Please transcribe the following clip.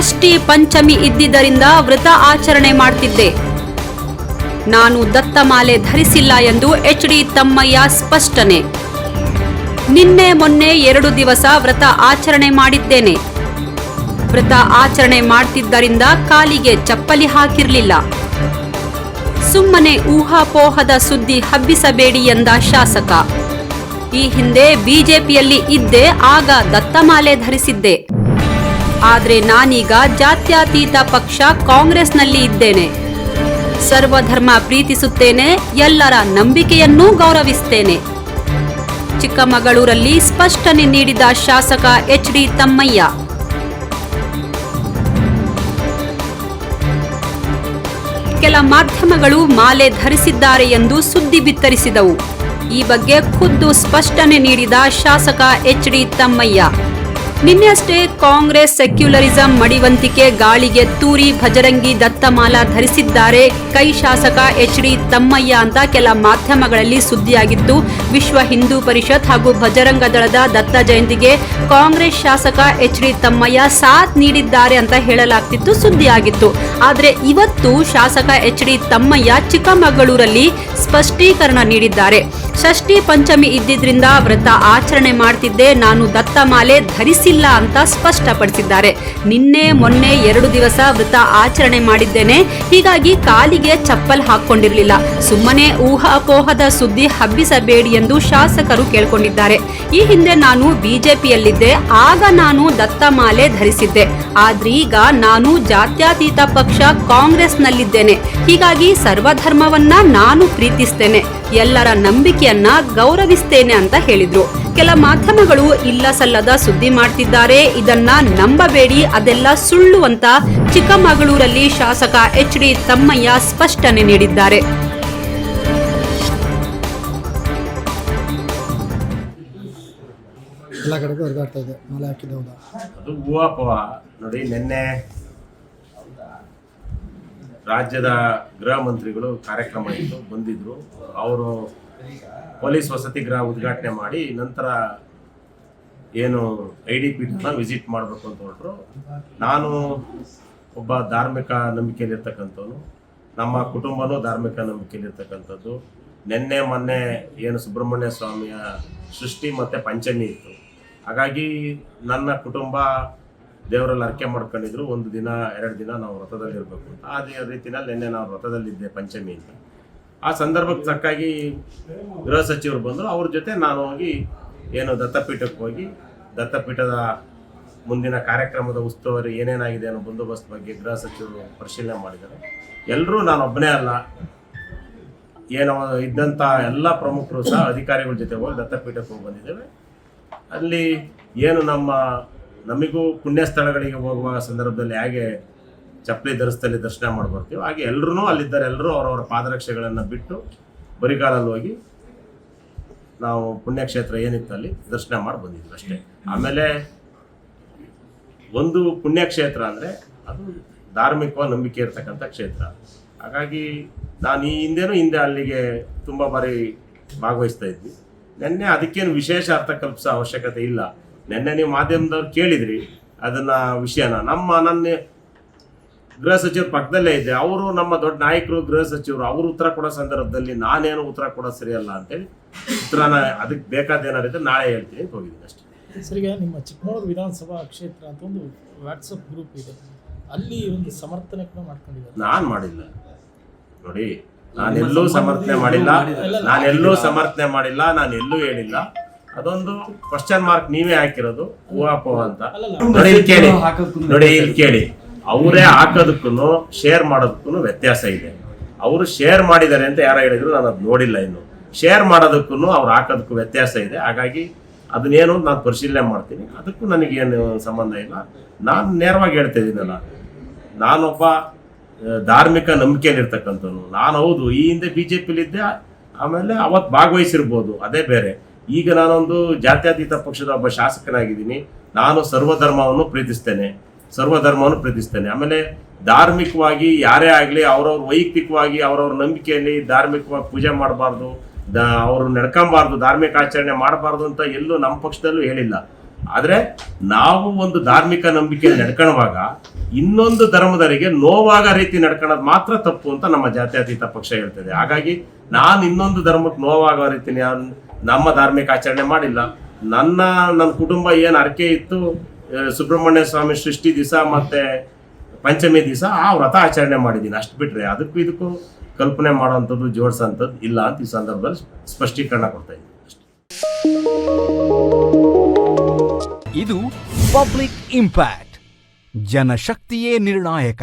ಷಷ್ಠಿ ಪಂಚಮಿ ಇದ್ದಿದ್ದರಿಂದ ವ್ರತ ಆಚರಣೆ ಮಾಡ್ತಿದ್ದೆ. ನಾನು ದತ್ತಮಾಲೆ ಧರಿಸಿಲ್ಲ ಎಂದು ಎಚ್ ಡಿ ತಮ್ಮಯ್ಯ ಸ್ಪಷ್ಟನೆ. ನಿನ್ನೆ ಮೊನ್ನೆ ಎರಡು ದಿವಸ ವ್ರತ ಆಚರಣೆ ಮಾಡಿದ್ದೇನೆ. ವ್ರತ ಆಚರಣೆ ಮಾಡ್ತಿದ್ದರಿಂದ ಕಾಲಿಗೆ ಚಪ್ಪಲಿ ಹಾಕಿರಲಿಲ್ಲ. ಸುಮ್ಮನೆ ಊಹಾಪೋಹದ ಸುದ್ದಿ ಹಬ್ಬಿಸಬೇಡಿ ಎಂದ ಶಾಸಕ. ಈ ಹಿಂದೆ ಬಿಜೆಪಿಯಲ್ಲಿ ಇದ್ದೆ ಆಗ ದತ್ತಮಾಲೆ ಧರಿಸಿದ್ದೆ. ಆದ್ರೆ ನಾನೀಗ ಜಾತ್ಯತೀತ ಪಕ್ಷ ಕಾಂಗ್ರೆಸ್ನಲ್ಲಿ ಇದ್ದೇನೆ. ಸರ್ವಧರ್ಮ ಪ್ರೀತಿಸುತ್ತೇನೆ, ಎಲ್ಲರ ನಂಬಿಕೆಯನ್ನೂ ಗೌರವಿಸುತ್ತೇನೆ ಚಿಕ್ಕಮಗಳೂರಲ್ಲಿ ಸ್ಪಷ್ಟನೆ ನೀಡಿದ ಶಾಸಕ ಎಚ್ ಡಿ ತಮ್ಮಯ್ಯ. ಕೆಲ ಮಾಧ್ಯಮಗಳು ಮಾಲೆ ಧರಿಸಿದ್ದಾರೆ ಎಂದು ಸುದ್ದಿ ಬಿತ್ತರಿಸಿದವು. ಈ ಬಗ್ಗೆ ಖುದ್ದು ಸ್ಪಷ್ಟನೆ ನೀಡಿದ ಶಾಸಕ ಎಚ್ ಡಿ ತಮ್ಮಯ್ಯ. ನಿನ್ನೆಯಷ್ಟೇ ಕಾಂಗ್ರೆಸ್ ಸೆಕ್ಯುಲರಿಸಂ ಮಡಿವಂತಿಕೆ ಗಾಳಿಗೆ ತೂರಿ ಭಜರಂಗಿ ದತ್ತಮಾಲ ಧರಿಸಿದ್ದಾರೆ. ಕೈ ಶಾಸಕ ಎಚ್ ಡಿ ತಮ್ಮಯ್ಯ ಅಂತ ಕೆಲ ಮಾಧ್ಯಮಗಳಲ್ಲಿ ಸುದ್ದಿಯಾಗಿತ್ತು. ವಿಶ್ವ ಹಿಂದೂ ಪರಿಷತ್ ಹಾಗೂ ಭಜರಂಗ ದಳದ ದತ್ತ ಜಯಂತಿಗೆ ಕಾಂಗ್ರೆಸ್ ಶಾಸಕ ಎಚ್ ಡಿ ತಮ್ಮಯ್ಯ ಸಾಥ್ ನೀಡಿದ್ದಾರೆ ಅಂತ ಹೇಳಲಾಗ್ತಿತ್ತು, ಸುದ್ದಿಯಾಗಿತ್ತು. ಆದರೆ ಇವತ್ತು ಶಾಸಕ ಎಚ್ ಡಿ ತಮ್ಮಯ್ಯ ಚಿಕ್ಕಮಗಳೂರಲ್ಲಿ ಸ್ಪಷ್ಟೀಕರಣ ನೀಡಿದ್ದಾರೆ. ಷಷ್ಠಿ ಪಂಚಮಿ ಇದ್ದಿದ್ರಿಂದ ವ್ರತ ಆಚರಣೆ ಮಾಡ್ತಿದ್ದೆ. ನಾನು ದತ್ತಮಾಲೆ ಧರಿಸಿಲ್ಲ ಅಂತ ಸ್ಪಷ್ಟಪಡಿಸಿದ್ದಾರೆ. ನಿನ್ನೆ, ಮೊನ್ನೆ ಎರಡು ದಿವಸ ವ್ರತ ಆಚರಣೆ ಮಾಡಿದ್ದೇನೆ. ಹೀಗಾಗಿ ಕಾಲಿಗೆ ಚಪ್ಪಲ್ ಹಾಕೊಂಡಿರಲಿಲ್ಲ ಸುಮ್ಮನೆ ಊಹಾಪೋಹದ ಸುದ್ದಿ ಹಬ್ಬಿಸಬೇಡಿ ಎಂದು ಶಾಸಕರು ಕೇಳ್ಕೊಂಡಿದ್ದಾರೆ. ಈ ಹಿಂದೆ ನಾನು ಬಿಜೆಪಿಯಲ್ಲಿದ್ದೆ. ಆಗ ನಾನು ದತ್ತಮಾಲೆ ಧರಿಸಿದ್ದೆ. ಆದ್ರೀಗ ನಾನು ಜಾತ್ಯತೀತ ಪಕ್ಷ ಕಾಂಗ್ರೆಸ್ನಲ್ಲಿದ್ದೇನೆ. ಹೀಗಾಗಿ ಸರ್ವಧರ್ಮವನ್ನ ನಾನು ಪ್ರೀತಿಸ್ತೇನೆ. ಎಲ್ಲರ ನಂಬಿಕೆಯನ್ನ ಗೌರವಿಸ್ತೇನೆ ಅಂತ ಹೇಳಿದ್ರು. ಕೆಲ ಮಾಧ್ಯಮಗಳು ಇಲ್ಲ ಸಲ್ಲದ ಸುದ್ದಿ ಮಾಡ್ತಿದ್ದಾರೆ. ಇದನ್ನ ನಂಬಬೇಡಿ ಅದೆಲ್ಲ ಸುಳ್ಳು ಅಂತ ಚಿಕ್ಕಮಗಳೂರಲ್ಲಿ ಶಾಸಕ ಎಚ್ ಡಿ ತಮ್ಮಯ್ಯ ಸ್ಪಷ್ಟನೆ ನೀಡಿದ್ದಾರೆ. ಎಲ್ಲ ಕಡೆಗೂ ಹರಿದಾಡ್ತಾ ಇದೆ. ಮಾಲೆ ಹಾಕಿದ್ದು ಹೌದಾ? ಅದು ನೋಡಿ ನಿನ್ನೆ ರಾಜ್ಯದ ಗೃಹ ಮಂತ್ರಿಗಳು ಕಾರ್ಯಕ್ರಮ ಇತ್ತು ಬಂದಿದ್ರು. ಅವರು ಪೊಲೀಸ್ ವಸತಿ ಗೃಹ ಉದ್ಘಾಟನೆ ಮಾಡಿ ನಂತರ ಏನು ಐ ಡಿ ಪೀಠನ ವಿಸಿಟ್ ಮಾಡಬೇಕು ಅಂತ ಹೊರಟ್ರು. ನಾನು ಒಬ್ಬ ಧಾರ್ಮಿಕ ನಂಬಿಕೆಯಲ್ಲಿರ್ತಕ್ಕಂಥವನು. ನಮ್ಮ ಕುಟುಂಬನೂ ಧಾರ್ಮಿಕ ನಂಬಿಕೆಯಲ್ಲಿರ್ತಕ್ಕಂಥದ್ದು. ನಿನ್ನೆ, ಮೊನ್ನೆ ಏನು ಸುಬ್ರಹ್ಮಣ್ಯ ಸ್ವಾಮಿಯ ಸೃಷ್ಟಿ ಮತ್ತು ಪಂಚಮಿ ಇತ್ತು. ಹಾಗಾಗಿ ನನ್ನ ಕುಟುಂಬ ದೇವರಲ್ಲಿ ಅರ್ಕೆ ಮಾಡ್ಕೊಂಡಿದ್ರು. ಒಂದು ದಿನ, ಎರಡು ದಿನ ನಾವು ವ್ರತದಲ್ಲಿ ಇರಬೇಕು ಅಂತ. ಅದೇ ರೀತಿನಲ್ಲಿ ನಿನ್ನೆ ನಾವು ವ್ರತದಲ್ಲಿದ್ದೆ ಪಂಚಮಿ ಅಂತ ಆ ಸಂದರ್ಭಕ್ಕೆ ತಕ್ಕಾಗಿ ಗೃಹ ಸಚಿವರು ಬಂದರು. ಅವ್ರ ಜೊತೆ ನಾನು ಹೋಗಿ ಏನು ದತ್ತಪೀಠಕ್ಕೆ ಹೋಗಿ, ದತ್ತಪೀಠದ ಮುಂದಿನ ಕಾರ್ಯಕ್ರಮದ ಉಸ್ತುವಾರಿ ಏನೇನಾಗಿದೆ ಅನ್ನೋ ಬಂದೋಬಸ್ತ್ ಬಗ್ಗೆ ಗೃಹ ಸಚಿವರು ಪರಿಶೀಲನೆ ಮಾಡಿದ್ದಾರೆ. ಎಲ್ಲರೂ ನಾನು ಒಬ್ಬನೇ ಅಲ್ಲ. ಏನೋ ಇದ್ದಂಥ ಎಲ್ಲ ಪ್ರಮುಖರು ಸಹ ಅಧಿಕಾರಿಗಳ ಜೊತೆ ಹೋಗಿ ದತ್ತಪೀಠಕ್ಕೆ ಹೋಗಿ ಬಂದಿದ್ದೇವೆ. ಅಲ್ಲಿ ಏನು ನಮ್ಮ, ನಮಗೂ ಪುಣ್ಯ ಸ್ಥಳಗಳಿಗೆ ಹೋಗುವ ಸಂದರ್ಭದಲ್ಲಿ ಹೇಗೆ ಚಪ್ಪಲಿ ಧರಿಸ್ತಲ್ಲಿ ದರ್ಶನ ಮಾಡಿ ಬರ್ತೀವಿ ಹಾಗೆ ಎಲ್ಲರೂ ಅಲ್ಲಿದ್ದಾರೆ. ಎಲ್ಲರೂ ಅವರವರ ಪಾದರಕ್ಷೆಗಳನ್ನು ಬಿಟ್ಟು ಬರಿಗಾಲಲ್ಲಿ ಹೋಗಿ ನಾವು ಪುಣ್ಯಕ್ಷೇತ್ರ ಏನಿತ್ತು ಅಲ್ಲಿ ದರ್ಶನ ಮಾಡಿ ಬಂದಿದ್ವಿ ಅಷ್ಟೇ. ಆಮೇಲೆ ಒಂದು ಪುಣ್ಯಕ್ಷೇತ್ರ ಅಂದರೆ ಅದು ಧಾರ್ಮಿಕ ನಂಬಿಕೆ ಇರತಕ್ಕಂಥ ಕ್ಷೇತ್ರ. ಹಾಗಾಗಿ ನಾನು ಈ ಹಿಂದೆನೂ ಹಿಂದೆ ಅಲ್ಲಿಗೆ ತುಂಬ ಬಾರಿ ಭಾಗವಹಿಸ್ತಾ ಇದ್ವಿ. ನಿನ್ನೆ ಅದಕ್ಕೇನು ವಿಶೇಷ ಅರ್ಥ ಕಲ್ಪಿಸೋ ಅವಶ್ಯಕತೆ ಇಲ್ಲ. ನಿನ್ನೆ ನೀವು ಮಾಧ್ಯಮದವ್ರು ಕೇಳಿದ್ರಿ ಅದನ್ನ ವಿಷಯನ. ನಮ್ಮ ನನ್ನ ಗೃಹ ಸಚಿವರು ಪಕ್ಕದಲ್ಲೇ ಇದ್ದೆ ಅವರು ನಮ್ಮ ದೊಡ್ಡ ನಾಯಕರು ಗೃಹ ಸಚಿವರು ಅವರು ಉತ್ತರ ಕೊಡೋ ಸಂದರ್ಭದಲ್ಲಿ ನಾನೇನು ಉತ್ತರ ಕೊಡೋ ಸರಿಯಲ್ಲ ಅಂತೇಳಿ ಉತ್ತರ ಅದಕ್ಕೆ ಬೇಕಾದ ಏನಾರು ಇದ್ರೆ ನಾಳೆ ಹೇಳ್ತೀನಿ ಅಂತ ಹೋಗಿದ್ದೀನಿ ಅಷ್ಟೇ. ಸರಿಗೆ ನಿಮ್ಮ ಚಿಕ್ಕಮಗಳೂರು ವಿಧಾನಸಭಾ ಕ್ಷೇತ್ರ ಅಂತ ಒಂದು ವಾಟ್ಸಪ್ ಗ್ರೂಪ್ ಇದೆ. ಅಲ್ಲಿ ಒಂದು ಸಮರ್ಥನೆ ಕೂಡ ಮಾಡ್ಕೊಂಡಿದ್ದಾರೆ. ನಾನು ಮಾಡಿಲ್ಲ. ನೋಡಿ ನಾನೆಲ್ಲೂ ಸಮರ್ಥನೆ ಮಾಡಿಲ್ಲ. ನಾನೆಲ್ಲೂ ಸಮರ್ಥನೆ ಮಾಡಿಲ್ಲ ನಾನು ಎಲ್ಲೂ ಹೇಳಿಲ್ಲ. ಅದೊಂದು ಕ್ವಶನ್ ಮಾರ್ಕ್ ನೀವೇ ಹಾಕಿರೋದು. ಊಹಾಪೋಹ ಅಂತ. ನೋಡಿ ಇಲ್ಲಿ ಕೇಳಿ. ನೋಡಿ ಇಲ್ಲಿ ಕೇಳಿ. ಅವರೇ ಹಾಕೋದಕ್ಕೂ ಶೇರ್ ಮಾಡೋದಕ್ಕೂ ವ್ಯತ್ಯಾಸ ಇದೆ. ಅವರು ಶೇರ್ ಮಾಡಿದ್ದಾರೆ ಅಂತ ಯಾರೋ ಹೇಳಿದ್ರು, ನಾನು ಅದು ನೋಡಿಲ್ಲ ಇನ್ನು. ಶೇರ್ ಮಾಡೋದಕ್ಕೂ ಅವ್ರು ಹಾಕೋದಕ್ಕೂ ವ್ಯತ್ಯಾಸ ಇದೆ. ಹಾಗಾಗಿ ಅದನ್ನೇನು ನಾನು ಪರಿಶೀಲನೆ ಮಾಡ್ತೀನಿ. ಅದಕ್ಕೂ ನನಗೇನು ಸಂಬಂಧ ಇಲ್ಲ. ನಾನು ನೇರವಾಗಿ ಹೇಳ್ತಾ ಇದ್ದೀನಲ್ಲ, ನಾನೊಬ್ಬ ಧಾರ್ಮಿಕ ನಂಬಿಕೆಯಲ್ಲಿರ್ತಕ್ಕಂಥವ್ನು. ನಾನು ಹೌದು, ಈ ಹಿಂದೆ ಬಿ ಜೆ ಪಿಲಿದ್ದೆ ಆಮೇಲೆ ಅವತ್ತು ಭಾಗವಹಿಸಿರ್ಬೋದು, ಅದೇ ಬೇರೆ. ಈಗ ನಾನೊಂದು ಜಾತ್ಯತೀತ ಪಕ್ಷದ ಒಬ್ಬ ಶಾಸಕನಾಗಿದ್ದೀನಿ. ನಾನು ಸರ್ವಧರ್ಮವನ್ನು ಪ್ರೀತಿಸ್ತೇನೆ. ಸರ್ವಧರ್ಮವನ್ನು ಪ್ರೀತಿಸ್ತೇನೆ ಆಮೇಲೆ ಧಾರ್ಮಿಕವಾಗಿ ಯಾರೇ ಆಗಲಿ ಅವ್ರವ್ರ ವೈಯಕ್ತಿಕವಾಗಿ ಅವ್ರವ್ರ ನಂಬಿಕೆಯಲ್ಲಿ ಧಾರ್ಮಿಕವಾಗಿ ಪೂಜೆ ಮಾಡಬಾರ್ದು, ದ ಅವರು ನಡ್ಕೊಂಬಾರ್ದು, ಧಾರ್ಮಿಕ ಆಚರಣೆ ಮಾಡಬಾರ್ದು ಅಂತ ಎಲ್ಲೂ ನಮ್ಮ ಪಕ್ಷದಲ್ಲೂ ಹೇಳಿಲ್ಲ. ಆದರೆ ನಾವು ಒಂದು ಧಾರ್ಮಿಕ ನಂಬಿಕೆ ನಡ್ಕೊಳ್ಳುವಾಗ ಇನ್ನೊಂದು ಧರ್ಮದವರಿಗೆ ನೋವಾಗ ರೀತಿ ನಡ್ಕೊಳ್ಳೋದು ಮಾತ್ರ ತಪ್ಪು ಅಂತ ನಮ್ಮ ಜಾತ್ಯತೀತ ಪಕ್ಷ ಹೇಳ್ತದೆ. ಹಾಗಾಗಿ ನಾನು ಇನ್ನೊಂದು ಧರ್ಮಕ್ಕೆ ನೋವಾಗೋ ರೀತಿ ನಮ್ಮ ಧಾರ್ಮಿಕ ಆಚರಣೆ ಮಾಡಿಲ್ಲ. ನನ್ನ ನನ್ನ ಕುಟುಂಬ ಏನು ಅರಕೆ ಇತ್ತು ಸುಬ್ರಹ್ಮಣ್ಯ ಸ್ವಾಮಿ ಸೃಷ್ಟಿ ದಿವಸ ಮತ್ತೆ ಪಂಚಮಿ ದಿವಸ ಆ ವ್ರತ ಆಚರಣೆ ಮಾಡಿದ್ದೀನಿ ಅಷ್ಟು ಬಿಟ್ರೆ ಅದಕ್ಕೂ ಇದಕ್ಕೂ ಕಲ್ಪನೆ ಮಾಡೋವಂಥದ್ದು, ಜೋಡಿಸೋಂಥದ್ದು ಇಲ್ಲ ಅಂತ ಈ ಸಂದರ್ಭದಲ್ಲಿ ಸ್ಪಷ್ಟೀಕರಣ ಕೊಡ್ತಾ ಇದ್ದೀನಿ. ಇದು ಪಬ್ಲಿಕ್ ಇಂಪ್ಯಾಕ್ಟ್, ಜನಶಕ್ತಿಯೇ ನಿರ್ಣಾಯಕ